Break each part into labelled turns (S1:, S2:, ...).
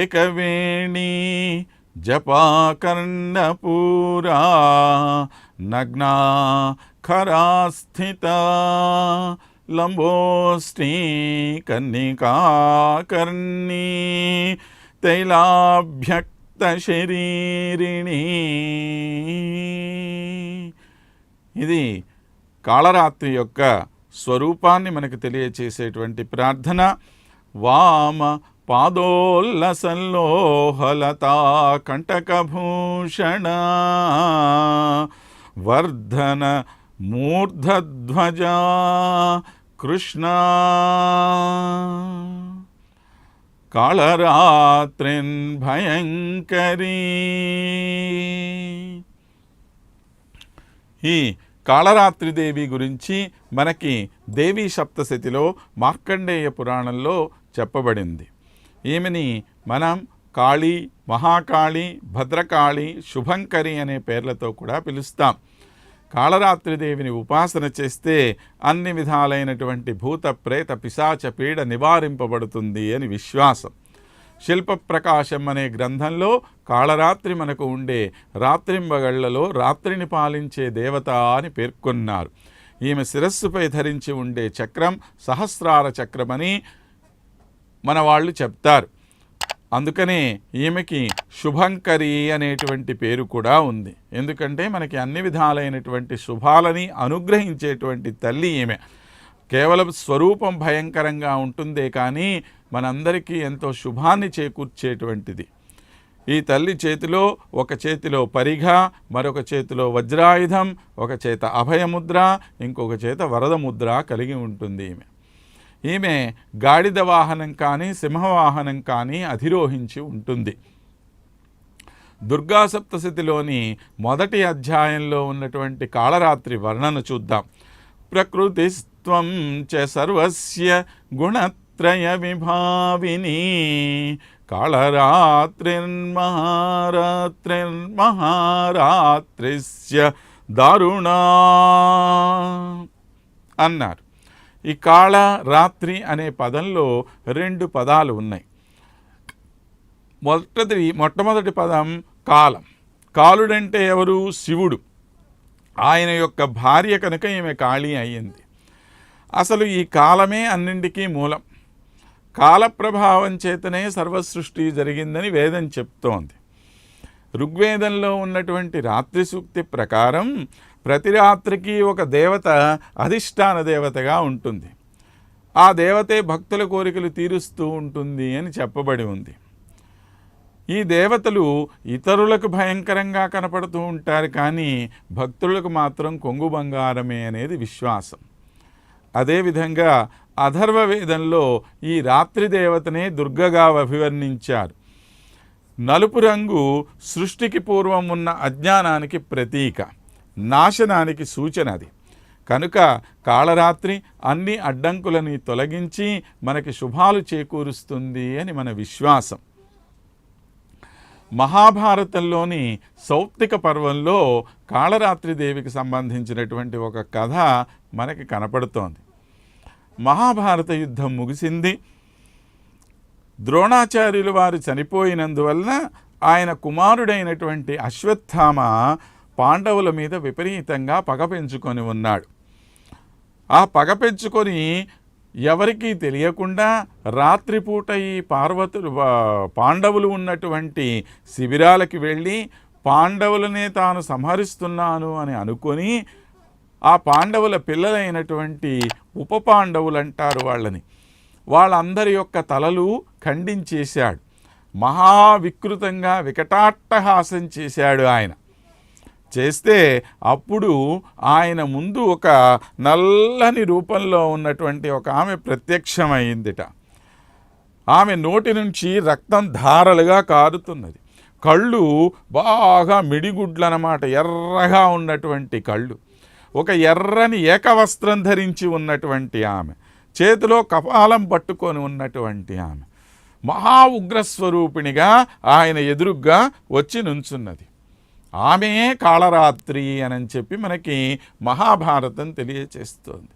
S1: ఏకవేణి జపాకర్ణపూరా నగ్నా ఖరాస్థిత లంబోష్ఠీ కన్నికాకర్ణీ తైలాభ్యక్త శరీరిణి ఇది కాళరాత్రి యొక్క స్వరూపాన్ని మనకు తెలియచేసేటువంటి ప్రార్థన. వామ పాదోల్లసల్లోహలతా కంటకభూషణ వర్ధన మూర్ధధ్వజ కృష్ణ కాళరాత్రిన్ భయంకరీ ఈ కాళరాత్రిదేవి గురించి మనకి దేవీ సప్తశతిలో మార్కండేయ పురాణంలో చెప్పబడింది. ఈమెని మనం కాళీ మహాకాళి భద్రకాళి శుభంకరి అనే పేర్లతో కూడా పిలుస్తాం. కాళరాత్రిదేవిని ఉపాసన చేస్తే అన్ని విధాలైనటువంటి భూత ప్రేత పిశాచ పీడ నివారింపబడుతుంది అని విశ్వాసం. శిల్ప ప్రకాశం అనే గ్రంథంలో కాళరాత్రి మనకు ఉండే రాత్రింబగళ్ళలో రాత్రిని పాలించే దేవత అని పేర్కొన్నారు. ఈమె శిరస్సుపై ధరించి ఉండే చక్రం సహస్రార చక్రమని మన వాళ్ళు చెప్తారు. అందుకనే ఈమెకి శుభంకరి అనేటువంటి పేరు కూడా ఉంది. ఎందుకంటే మనకి అన్ని విధాలైనటువంటి శుభాలని అనుగ్రహించేటువంటి తల్లి ఈమె. కేవలం స్వరూపం భయంకరంగా ఉంటుందే కానీ మనందరికీ ఎంతో శుభాన్ని చేకూర్చేటువంటిది. ఈ తల్లి చేతిలో ఒక చేతిలో పరిఘ మరొక చేతిలో వజ్రాయుధం ఒక చేత అభయముద్ర ఇంకొక చేత వరద ముద్ర కలిగి ఉంటుంది ఈమె. ఈమె గాడిద వాహనం కానీ సింహవాహనం కానీ అధిరోహించి ఉంటుంది. దుర్గా సప్తశతిలోని మొదటి అధ్యాయంలో ఉన్నటువంటి కాళరాత్రి వర్ణన చూద్దాం. ప్రకృతిస్త్వం చ సర్వస్య గుణత్రయ విభావిని కాళరాత్రిర్మహారాత్రిర్మహారాత్రిస్య దారుణా అన్నారు. ఈ కాళ రాత్రి అనే పదంలో రెండు పదాలు ఉన్నాయి. మొదటిది మొట్టమొదటి పదం కాలం. కాలుడంటే ఎవరు? శివుడు. ఆయన యొక్క భార్య కనుక ఈమె కాళీ అయ్యింది. అసలు ఈ కాలమే అన్నింటికీ మూలం. కాల ప్రభావం చేతనే సర్వసృష్టి జరిగిందని వేదం చెప్తోంది. ఋగ్వేదంలో ఉన్నటువంటి రాత్రి సూక్తి ప్రకారం ప్రతి రాత్రికి ఒక దేవత అధిష్టాన దేవతగా ఉంటుంది. ఆ దేవతే భక్తుల కోరికలు తీరుస్తూ ఉంటుంది అని చెప్పబడి ఉంది. ఈ దేవతలు ఇతరులకు భయంకరంగా కనపడుతూ ఉంటారు కానీ భక్తులకు మాత్రం కొంగు బంగారమే అనేది విశ్వాసం. అదేవిధంగా అధర్వ వేదంలో ఈ రాత్రి దేవతనే దుర్గగా అభివర్ణించారు. నలుపు రంగు సృష్టికి పూర్వం ఉన్న అజ్ఞానానికి ప్రతీక. నాశనానికి సూచన అది. కనుక కాళరాత్రి అన్ని అడ్డంకులని తొలగించి మనకి శుభాలు చేకూరుస్తుంది అని మన విశ్వాసం. మహాభారతంలోని సౌప్తిక పర్వంలో కాళరాత్రి దేవికి సంబంధించినటువంటి ఒక కథ మనకి కనపడుతోంది. మహాభారత యుద్ధం ముగిసింది. ద్రోణాచార్యులు వారు చనిపోయినందువలన ఆయన కుమారుడైనటువంటి అశ్వత్థామ పాండవుల మీద విపరీతంగా పగ పెంచుకొని ఉన్నాడు. ఆ పగ పెంచుకొని ఎవరికీ తెలియకుండా రాత్రిపూట ఈ పార్వతులు పాండవులు ఉన్నటువంటి శిబిరాలకి వెళ్ళి పాండవులనే తాను సంహరిస్తున్నాను అని అనుకొని ఆ పాండవుల పిల్లలైనటువంటి ఉప పాండవులు అంటారు వాళ్ళని. వాళ్ళందరి యొక్క తలలు ఖండించేశాడు. మహావికృతంగా వికటాట్టహాసం చేశాడు ఆయన. చేస్తే అప్పుడు ఆయన ముందు ఒక నల్లని రూపంలో ఉన్నటువంటి ఒక ఆమె ప్రత్యక్షమైందిట. ఆమె నోటి నుంచి రక్తం ధారలుగా కారుతున్నది. కళ్ళు బాగా మిడిగుడ్లన్నమాట ఎర్రగా ఉన్నటువంటి కళ్ళు. ఒక ఎర్రని ఏకవస్త్రం ధరించి ఉన్నటువంటి ఆమె. చేతిలో కపాలం పట్టుకొని ఉన్నటువంటి ఆమె. మహా ఉగ్రస్వరూపిణిగా ఆయన ఎదురుగ్గా వచ్చి నుంచున్నది. ఆమె కాళరాత్రి అని చెప్పి మనకి మహాభారతం తెలియచేస్తోంది.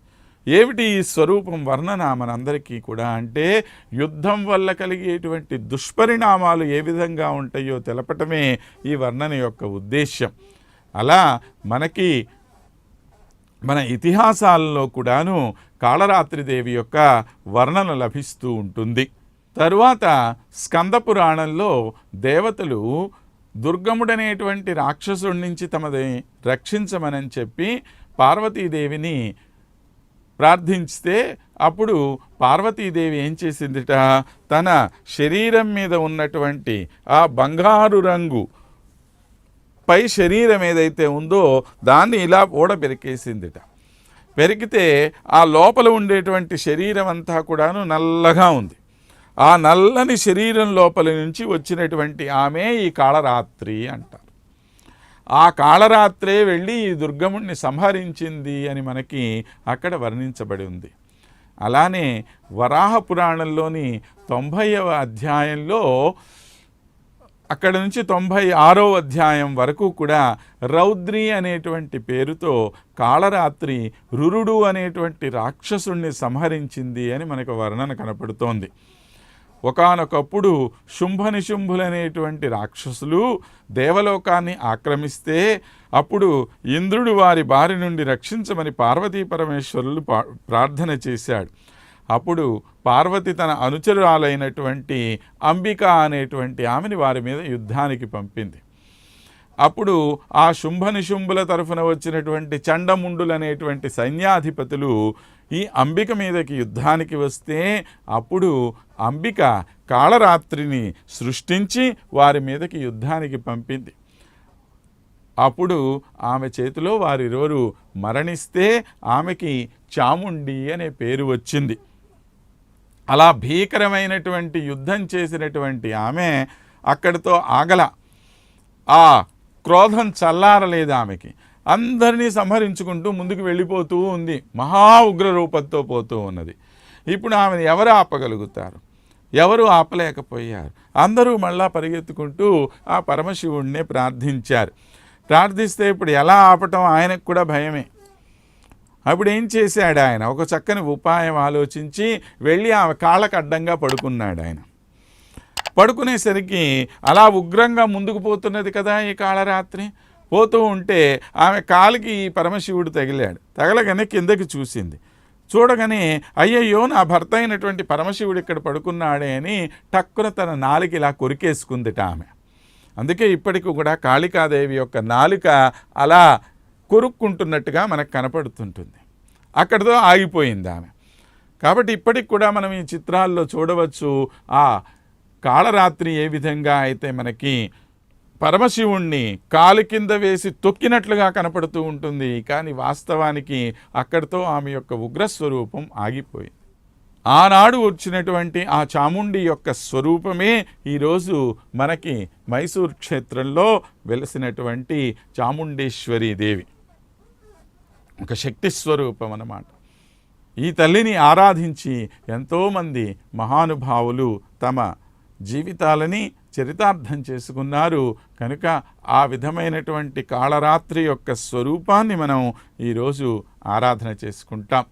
S1: ఏమిటి ఈ స్వరూపం వర్ణన మనందరికీ కూడా అంటే యుద్ధం వల్ల కలిగేటువంటి దుష్పరిణామాలు ఏ విధంగా ఉంటాయో తెలపటమే ఈ వర్ణన యొక్క ఉద్దేశ్యం. అలా మనకి మన ఇతిహాసాలలో కూడాను కాళరాత్రిదేవి యొక్క వర్ణన లభిస్తూ ఉంటుంది. తరువాత స్కంద పురాణంలో దేవతలు దుర్గముడనేటువంటి రాక్షసుడి నుంచి తమది రక్షించమని చెప్పి పార్వతీదేవిని ప్రార్థించితే అప్పుడు పార్వతీదేవి ఏం చేసిందిట? తన శరీరం మీద ఉన్నటువంటి ఆ బంగారు రంగు పై శరీరం ఏదైతే ఉందో దాన్ని ఇలా ఓడ పెరికేసిందిట. పెరిగితే ఆ లోపల ఉండేటువంటి శరీరం అంతా కూడాను నల్లగా ఉంది. ఆ నల్లని శరీరం లోపల నుంచి వచ్చినటువంటి ఆమె ఈ కాళరాత్రి అంటారు. ఆ కాళరాత్రే వెళ్ళి ఈ దుర్గముణ్ణి సంహరించింది అని మనకి అక్కడ వర్ణించబడి ఉంది. అలానే వరాహ పురాణంలోని తొంభైవ అధ్యాయంలో అక్కడ నుంచి తొంభై ఆరో అధ్యాయం వరకు కూడా రౌద్రి అనేటువంటి పేరుతో కాళరాత్రి రురుడు అనేటువంటి రాక్షసుణ్ణి సంహరించింది అని మనకు వర్ణన కనపడుతోంది. ఒకానొకప్పుడు శుంభనిశుంభులనేటువంటి రాక్షసులు దేవలోకాన్ని ఆక్రమిస్తే అప్పుడు ఇంద్రుడు వారి బారి నుండి రక్షించమని పార్వతీ పరమేశ్వరులు ప్రార్థన చేశాడు. అప్పుడు పార్వతి తన అనుచరురాలైనటువంటి అంబిక అనేటువంటి ఆమెని వారి మీద యుద్ధానికి పంపింది. అప్పుడు ఆ శుంభనిశుంభుల తరఫున వచ్చినటువంటి చండముండులు అనేటువంటి సైన్యాధిపతులు ఈ అంబిక మీదకి యుద్ధానికి వస్తే అప్పుడు అంబిక కాళరాత్రిని సృష్టించి వారి మీదకి యుద్ధానికి పంపింది. అప్పుడు ఆమె చేతిలో వారిరువరు మరణిస్తే ఆమెకి చాముండి అనే పేరు వచ్చింది. అలా భీకరమైనటువంటి యుద్ధం చేసినటువంటి ఆమె అక్కడితో ఆగల. ఆ క్రోధం చల్లారలేదు ఆమెకి. అందరినీ సంహరించుకుంటూ ముందుకు వెళ్ళిపోతూ ఉంది. మహా ఉగ్ర రూపంతో పోతూ ఉన్నది. ఇప్పుడు ఆమెను ఎవరు ఆపగలుగుతారు? ఎవరు ఆపలేకపోయారు? అందరూ మళ్ళా పరిగెత్తుకుంటూ ఆ పరమశివుణ్ణి ప్రార్థించారు. ప్రార్థిస్తే ఇప్పుడు ఎలా ఆపటం ఆయనకు కూడా భయమే. అప్పుడు ఏం చేశాడు ఆయన? ఒక చక్కని ఉపాయం ఆలోచించి వెళ్ళి ఆమె కాళ్ళకు అడ్డంగా పడుకున్నాడు ఆయన. పడుకునేసరికి అలా ఉగ్రంగా ముందుకు పోతున్నది కదా ఈ కాళరాత్రి? పోతూ ఉంటే ఆమె కాలికి పరమశివుడు తగిలాడు. తగలగానే కిందకి చూసింది. చూడగానే అయ్యయ్యో నా భర్త అయినటువంటి పరమశివుడు ఇక్కడ పడుకున్నాడే అని టక్కున తన నాలుక ఇలా కొరికేసుకుందిట ఆమె. అందుకే ఇప్పటికి కూడా కాళికాదేవి యొక్క నాలుక అలా కొరుక్కుంటున్నట్టుగా మనకు కనపడుతుంటుంది. అక్కడితో ఆగిపోయింది ఆమె. కాబట్టి ఇప్పటికి కూడా మనం ఈ చిత్రాల్లో చూడవచ్చు ఆ కాళరాత్రి ఏ విధంగా అయితే మనకి పరమశివుణ్ణి కాలు కింద వేసి తొక్కినట్లుగా కనపడుతూ ఉంటుంది. కానీ వాస్తవానికి అక్కడితో ఆమె యొక్క ఉగ్రస్వరూపం ఆగిపోయింది. ఆనాడు వచ్చినటువంటి ఆ చాముండి యొక్క స్వరూపమే ఈరోజు మనకి మైసూర్ క్షేత్రంలో వెలిసినటువంటి చాముండేశ్వరి దేవి. ఒక శక్తి స్వరూపం అన్నమాట. ఈ తల్లిని ఆరాధించి ఎంతోమంది మహానుభావులు తమ జీవితాలని చరితార్థం చేసుకున్నారు. కనుక ఆ విధమైనటువంటి కాళరాత్రి యొక్క స్వరూపాన్ని మనం ఈరోజు ఆరాధన చేసుకుంటాం.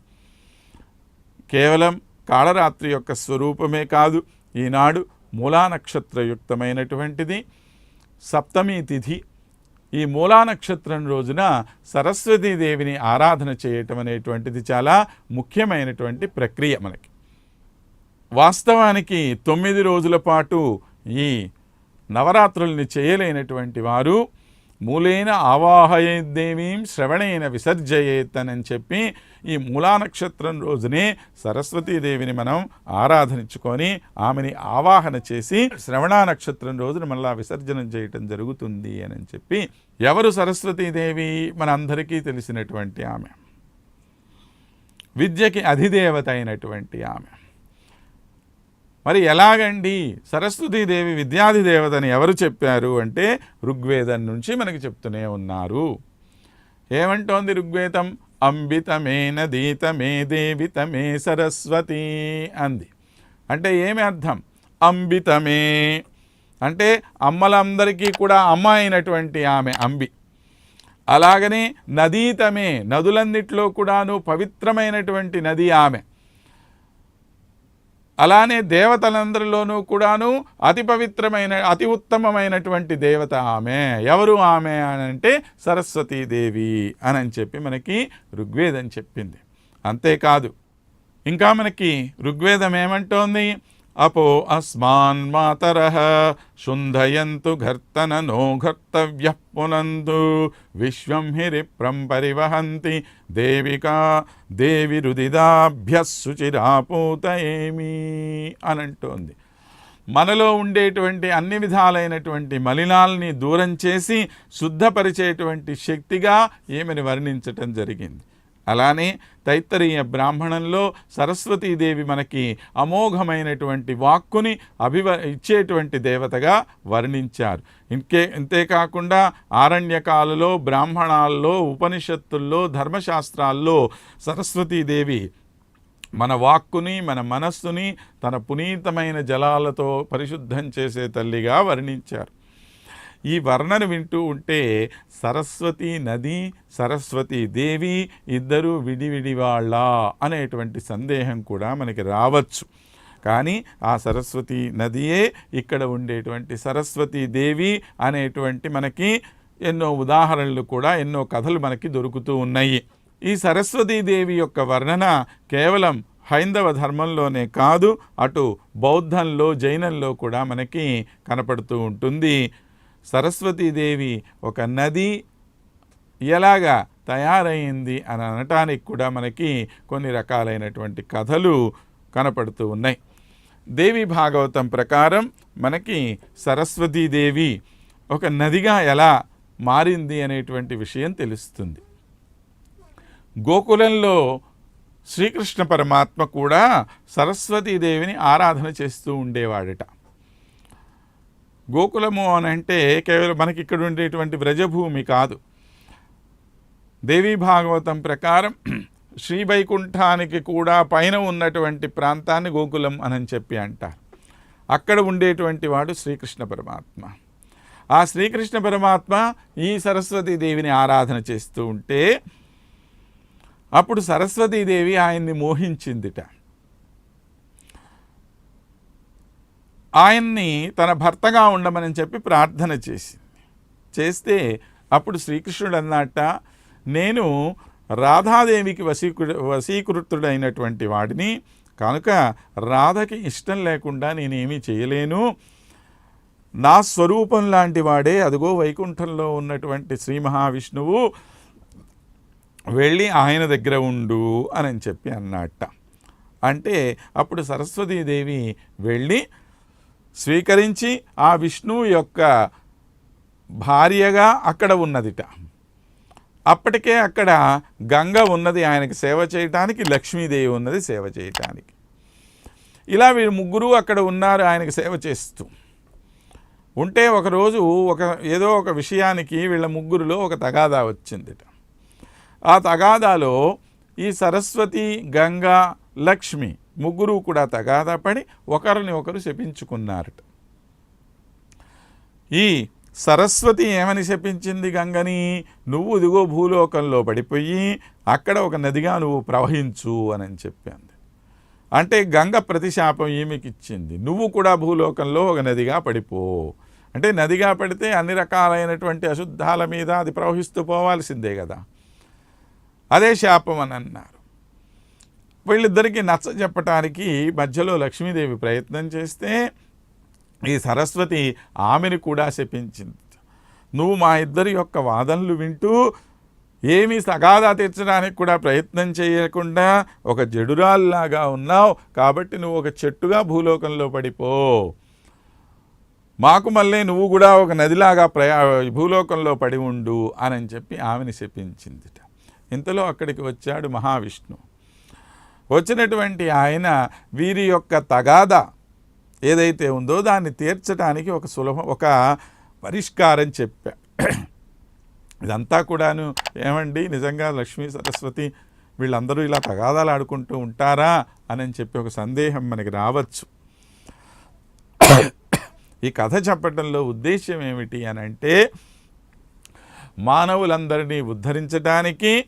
S1: కేవలం కాళరాత్రి యొక్క స్వరూపమే కాదు ఈనాడు మూలా నక్షత్రయుక్తమైనటువంటిది సప్తమి తిథి. ఈ మూలా నక్షత్రం రోజున సరస్వతీదేవిని ఆరాధన చేయటం అనేటువంటిది చాలా ముఖ్యమైనటువంటి ప్రక్రియ మనకి. వాస్తవానికి తొమ్మిది రోజుల పాటు ఈ నవరాత్రుల్ని చేయలేనటువంటి వారు మూలేన ఆవాహయేద్దేవీం శ్రవణేన విసర్జయేత్ చెప్పి ఈ మూలా నక్షత్రం రోజునే సరస్వతీదేవిని మనం ఆరాధనించుకొని ఆమెని ఆవాహన చేసి శ్రవణ నక్షత్రం రోజున మళ్ళా విసర్జనం చేయటం జరుగుతుంది అని చెప్పి ఎవరు సరస్వతీదేవి మనందరికీ తెలిసినటువంటి ఆమె. విద్యకి అధిదేవత అయినటువంటి ఆమె. మరి ఎలాగండి? సరస్వతీదేవి విద్యాధి దేవతని ఎవరు చెప్పారు అంటే ఋగ్వేదం నుంచి మనకి చెప్తూనే ఉన్నారు. ఏమంటోంది ఋగ్వేదం? అంబితమే నదీతమే దేవితమే సరస్వతి అంది. అంటే ఏమి అర్థం? అంబితమే. అంటే అమ్మలందరికీ కూడా అమ్మ అయినటువంటి ఆమె అంబి. అలాగనే నదీతమే నదులన్నిట్లో కూడాను పవిత్రమైనటువంటి నది ఆమె. అలానే దేవతలందరిలోనూ కూడాను అతి పవిత్రమైన అతి ఉత్తమమైనటువంటి దేవత ఆమె. ఎవరు ఆమె అని అంటే సరస్వతీదేవి అని చెప్పి మనకి ఋగ్వేదం చెప్పింది. అంతేకాదు ఇంకా మనకి ఋగ్వేదం ఏమంటోంది? అపో అస్మాన్ మాతర. శుంధయంతు ఘర్తన నో ఘర్తవ్య పునందు. విశ్వం హిరిప్రం పరివహంతి. దేవికా దేవి రుదిదాభ్యశుచిరాపూత అని అంటోంది. మనలో ఉండేటువంటి అన్ని విధాలైనటువంటి మలినాల్ని దూరం చేసి శుద్ధపరిచేటువంటి శక్తిగా ఏమని వర్ణించటం జరిగింది. అలానే తైత్తరీయ బ్రాహ్మణంలో సరస్వతీదేవి మనకి అమోఘమైనటువంటి వాక్కుని అభివ ఇచ్చేటువంటి దేవతగా వర్ణించారు. ఇంకే ఇంతేకాకుండా ఆరణ్యకాలలో బ్రాహ్మణాల్లో ఉపనిషత్తుల్లో ధర్మశాస్త్రాల్లో సరస్వతీదేవి మన వాక్కుని మన మనస్సుని తన పునీతమైన జలాలతో పరిశుద్ధం చేసే తల్లిగా వర్ణించారు. ఈ వర్ణన వింటూ ఉంటే సరస్వతి నది సరస్వతి దేవి ఇద్దరు విడివిడి వాళ్ళ అనేటువంటి సందేహం కూడా మనకి రావచ్చు. కానీ ఆ సరస్వతి నదియే ఇక్కడ ఉండేటువంటి సరస్వతి దేవి అనేటువంటి మనకి ఎన్నో ఉదాహరణలు కూడా ఎన్నో కథలు మనకి దొరుకుతూ ఉన్నాయి. ఈ సరస్వతీదేవి యొక్క వర్ణన కేవలం హైందవ ధర్మంలోనే కాదు అటు బౌద్ధంలో జైనంలో కూడా మనకి కనపడుతూ ఉంటుంది. సరస్వతీదేవి ఒక నది ఎలాగా తయారైంది అని అనటానికి కూడా మనకి కొన్ని రకాలైనటువంటి కథలు కనపడుతూ ఉన్నాయి. దేవి భాగవతం ప్రకారం మనకి సరస్వతీదేవి ఒక నదిగా ఎలా మారింది అనేటువంటి విషయం తెలుస్తుంది. గోకులంలో శ్రీకృష్ణ పరమాత్మ కూడా సరస్వతీదేవిని ఆరాధన చేస్తూ ఉండేవాడట. గోకులము అని అంటే కేవలం మనకి ఇక్కడ ఉండేటువంటి వ్రజభూమి కాదు. దేవీ భాగవతం ప్రకారం శ్రీవైకుంఠానికి కూడా పైన ఉన్నటువంటి ప్రాంతాన్ని గోకులం అని చెప్పి అంటారు. అక్కడ ఉండేటువంటి వాడు శ్రీకృష్ణ పరమాత్మ. ఆ శ్రీకృష్ణ పరమాత్మ ఈ సరస్వతీదేవిని ఆరాధన చేస్తూ ఉంటే అప్పుడు సరస్వతీదేవి ఆయన్ని మోహించిందిట. ఆయన్ని తన భర్తగా ఉండమని చెప్పి ప్రార్థన చేసింది. చేస్తే అప్పుడు శ్రీకృష్ణుడు అన్నట్ట నేను రాధాదేవికి వశీకృ వశీకృతుడైనటువంటి వాడిని కనుక రాధకి ఇష్టం లేకుండా నేనేమీ చేయలేను. నా స్వరూపం లాంటి వాడే అదిగో వైకుంఠంలో ఉన్నటువంటి శ్రీ మహావిష్ణువు వెళ్ళి ఆయన దగ్గర ఉండు అని చెప్పి అన్నట్ట అంటే అప్పుడు సరస్వతీదేవి వెళ్ళి స్వీకరించి ఆ విష్ణువు యొక్క భార్యగా అక్కడ ఉన్నదిట. అప్పటికే అక్కడ గంగ ఉన్నది ఆయనకి సేవ చేయటానికి లక్ష్మీదేవి ఉన్నది సేవ చేయటానికి. ఇలా వీళ్ళు ముగ్గురు అక్కడ ఉన్నారు ఆయనకి సేవ చేస్తూ. ఉంటే ఒకరోజు ఒక ఏదో ఒక విషయానికి వీళ్ళ ముగ్గురులో ఒక తగాదా వచ్చిందిట. ఆ తగాదాలో ఈ సరస్వతి గంగా లక్ష్మి ముగ్గురు కూడా తగాదా పడి ఒకరిని ఒకరు శపించుకున్నారట. ఈ సరస్వతి ఏమని శపించింది గంగని? నువ్వు దిగో భూలోకంలో పడిపోయి అక్కడ ఒక నదిగా నువ్వు ప్రవహించు అని చెప్పింది అంటే గంగ ప్రతిశాపం ఈమెకి ఇచ్చింది నువ్వు కూడా భూలోకంలో ఒక నదిగా పడిపో. అంటే నదిగా పడితే అన్ని రకాలైనటువంటి అశుద్ధాల మీద అది ప్రవహిస్తూ పోవాల్సిందే కదా. అదే శాపం అని అన్నారు. వీళ్ళిద్దరికీ నచ్చ చెప్పటానికి మధ్యలో లక్ష్మీదేవి ప్రయత్నం చేస్తే ఈ సరస్వతి ఆమెను కూడా శపించింది. నువ్వు మా ఇద్దరి యొక్క వాదనలు వింటూ ఏమీ సగాదా తీర్చడానికి కూడా ప్రయత్నం చేయకుండా ఒక జడురాల్లాగా ఉన్నావు కాబట్టి నువ్వు ఒక చెట్టుగా భూలోకంలో పడిపో. మాకు మళ్ళీ నువ్వు కూడా ఒక నదిలాగా ప్రయా భూలోకంలో పడి ఉండు అని చెప్పి ఆమెని శపించిందిట. ఇంతలో అక్కడికి వచ్చాడు మహావిష్ణువు. వచ్చినటువంటి ఆయన వీరి యొక్క తగాద ఏదైతే ఉందో దాన్ని తీర్చడానికి ఒక సులభం ఒక పరిష్కారం చెప్పా. ఇదంతా కూడాను ఏమండి? నిజంగా లక్ష్మీ సరస్వతి వీళ్ళందరూ ఇలా తగాదాలు ఆడుకుంటూ ఉంటారా అని చెప్పి ఒక సందేహం మనకి రావచ్చు. ఈ కథ చెప్పడంలో ఉద్దేశ్యం ఏమిటి అని అంటే మానవులందరినీ ఉద్ధరించడానికి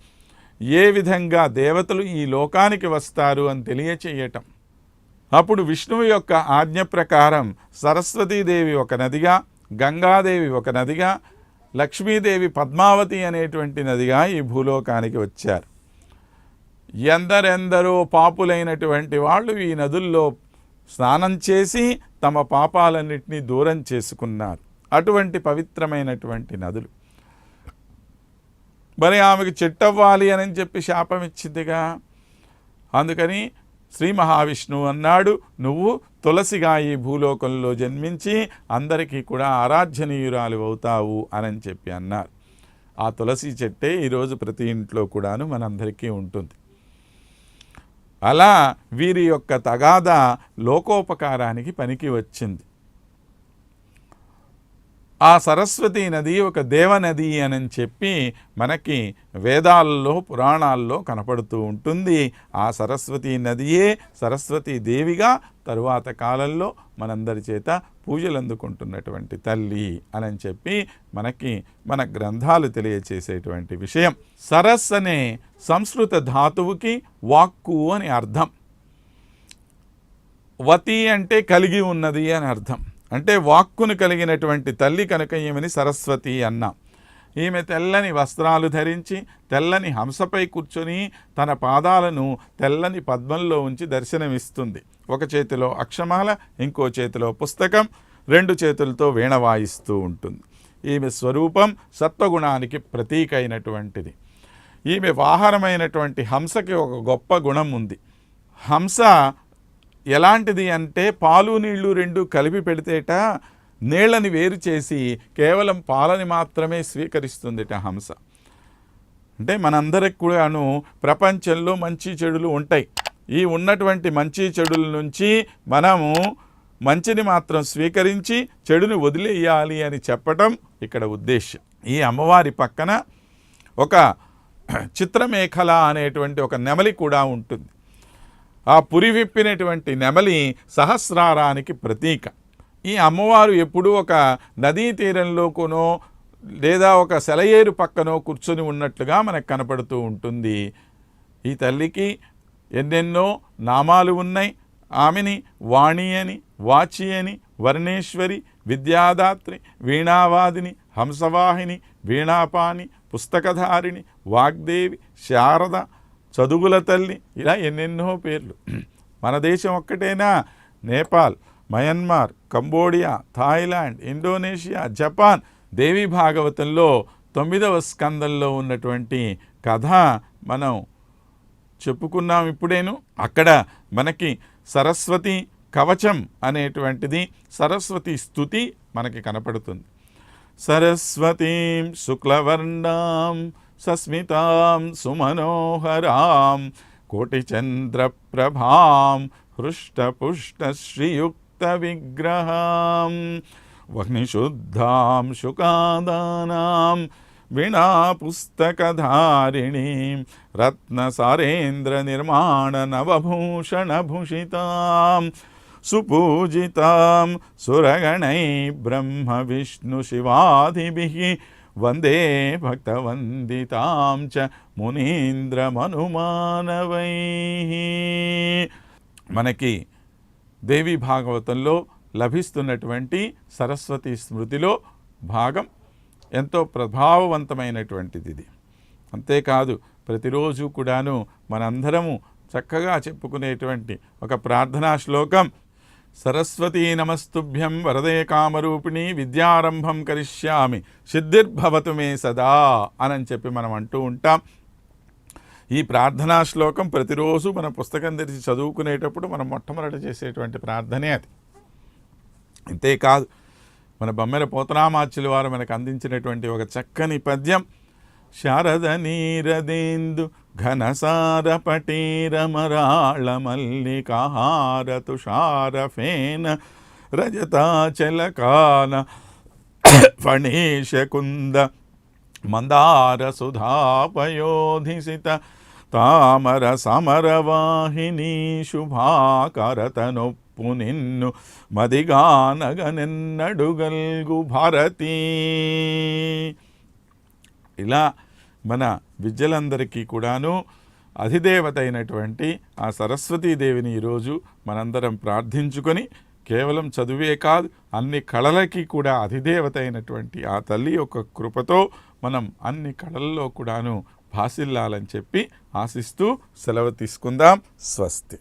S1: ఏ విధంగా దేవతలు ఈ లోకానికి వస్తారు అని తెలియచేయటం. అప్పుడు విష్ణువు యొక్క ఆజ్ఞ ప్రకారం సరస్వతీదేవి ఒక నదిగా గంగాదేవి ఒక నదిగా లక్ష్మీదేవి పద్మావతి అనేటువంటి నదిగా ఈ భూలోకానికి వచ్చారు. ఎందరెందరో పాపులైనటువంటి వాళ్ళు ఈ నదుల్లో స్నానం చేసి తమ పాపాలన్నింటినీ దూరం చేసుకున్నారు. అటువంటి పవిత్రమైనటువంటి నదులు. మరి ఆమెకు చెట్టవ్వాలి అని చెప్పి శాపం ఇచ్చిందిగా అందుకని శ్రీ మహావిష్ణువు అన్నాడు నువ్వు తులసిగా ఈ భూలోకంలో జన్మించి అందరికీ కూడా ఆరాధ్యనీయురాలు అవుతావు అని చెప్పి అన్నారు. ఆ తులసి చెట్టే ఈరోజు ప్రతి ఇంట్లో కూడాను మనందరికీ ఉంటుంది. అలా వీరి యొక్క తగాద లోకోపకారానికి పనికి వచ్చింది. ఆ సరస్వతి నది ఒక దేవనది అని చెప్పి మనకి వేదాల్లో పురాణాల్లో కనపడుతూ ఉంటుంది. ఆ సరస్వతి నదియే సరస్వతి దేవిగా తరువాత కాలంలో మనందరి చేత పూజలు అందుకుంటున్నటువంటి తల్లి అని చెప్పి మనకి మన గ్రంథాలు తెలియచేసేటువంటి విషయం. సరస్ అనే సంస్కృత ధాతువుకి వాక్కు అని అర్థం. వతి అంటే కలిగి ఉన్నది అని అర్థం. అంటే వాక్కును కలిగినటువంటి తల్లి కనుక ఈమెని సరస్వతి అన్నాం. ఈమె తెల్లని వస్త్రాలు ధరించి తెల్లని హంసపై కూర్చొని తన పాదాలను తెల్లని పద్మంలో ఉంచి దర్శనమిస్తుంది. ఒక చేతిలో అక్షమాల ఇంకో చేతిలో పుస్తకం రెండు చేతులతో వీణ వాయిస్తూ ఉంటుంది. ఈమె స్వరూపం సత్వగుణానికి ప్రతీక అయినటువంటిది ఈమె వాహనమైనటువంటి హంసకి ఒక గొప్ప గుణం ఉంది. హంస ఎలాంటిది అంటే పాలు నీళ్ళు రెండు కలిపి పెడితేట నీళ్ళని వేరు చేసి కేవలం పాలని మాత్రమే స్వీకరిస్తుందిట హంస. అంటే మనందరికి కూడాను ప్రపంచంలో మంచి చెడులు ఉంటాయి. ఈ ఉన్నటువంటి మంచి చెడుల నుంచి మనము మంచిని మాత్రం స్వీకరించి చెడుని వదిలేయాలి అని చెప్పటం ఇక్కడ ఉద్దేశ్యం. ఈ అమ్మవారి పక్కన ఒక చిత్రమేఖల అనేటువంటి ఒక నెమలి కూడా ఉంటుంది. ఆ పురి విప్పినటువంటి నెమలి సహస్రారానికి ప్రతీక. ఈ అమ్మవారు ఎప్పుడూ ఒక నదీ తీరంలోకునో లేదా ఒక సెలయేరు పక్కనో కూర్చొని ఉన్నట్లుగా మనకు కనపడుతూ ఉంటుంది. ఈ తల్లికి ఎన్నెన్నో నామాలు ఉన్నాయి. ఆమెని వాణి అని వాచి అని వర్ణేశ్వరి విద్యాదాత్రి వీణావాదిని హంసవాహిని వీణాపాని పుస్తకధారిణి వాగ్దేవి శారద చదువుల తల్లి. ఇలా ఎన్నెన్నో పేర్లు. మన దేశం ఒక్కటేనా? Nepal Myanmar Cambodia Thailand Indonesia Japan. దేవి భాగవతంలో తొమ్మిదవ స్కందంలో ఉన్నటువంటి కథ మనం చెప్పుకున్నాం ఇప్పుడేను. అక్కడ మనకి సరస్వతి కవచం అనేటువంటిది సరస్వతి స్థుతి మనకి కనపడుతుంది. సరస్వతీం శుక్లవర్ణాం सस्मितां सुमनोहरां कोटिचन्द्रप्रभां हृष्टपुष्टश्रीयुक्तविग्रहाम् वह्निशुद्धां शुकादानां वीणापुस्तकधारिणीं रत्नसारेन्द्रनिर्माणनवभूषणभूषितां सुपूजितां सुरगणैः ब्रह्मविष्णुशिवादिभिः వందే భక్తవందితాం చ మునీంద్రమనుమానవై మనకి దేవి భాగవతంలో లభిస్తున్నటువంటి సరస్వతి స్మృతిలో భాగం ఎంతో ప్రభావవంతమైనటువంటిది ఇది. అంతేకాదు ప్రతిరోజు కూడాను మనందరము చక్కగా చెప్పుకునేటువంటి ఒక ప్రార్థనా శ్లోకం సరస్వతీ నమస్తుభ్యం వరదే కామరూపిణి విద్యారంభం కరిష్యామి సిద్ధిర్భవతు మే సదా అని చెప్పి మనం అంటూ ఉంటాం. ఈ ప్రార్థనా శ్లోకం ప్రతిరోజు మన పుస్తకం తెరిచి చదువుకునేటప్పుడు మనం మొట్టమొదట చేసేటువంటి ప్రార్థనే అది. అంతేకాదు మన బొమ్మెల పోతనామాచ్యుల వారు మనకు అందించినటువంటి ఒక చక్కని పద్యం శారద నీరదేందు ఘనసార మల్లికాహార తుషార రజతాచలకాన ఫణీశకుంద మందార సుధాపయోధిసిత తామర సమరవాహిని శుభాకరతనొప్పు నిన్ను మదిగానగనెన్నడుగల్గు భారతీ. ఇలా మన విద్యలందరికీ కూడాను అధిదేవత అయినటువంటి ఆ సరస్వతీదేవిని ఈరోజు మనందరం ప్రార్థించుకొని కేవలం చదువే కాదు అన్ని కళలకి కూడా అధిదేవత అయినటువంటి ఆ తల్లి యొక్క కృపతో మనం అన్ని కళల్లో కూడాను భాసిల్లాలని చెప్పి ఆశిస్తూ సెలవు తీసుకుందాం. స్వస్తి.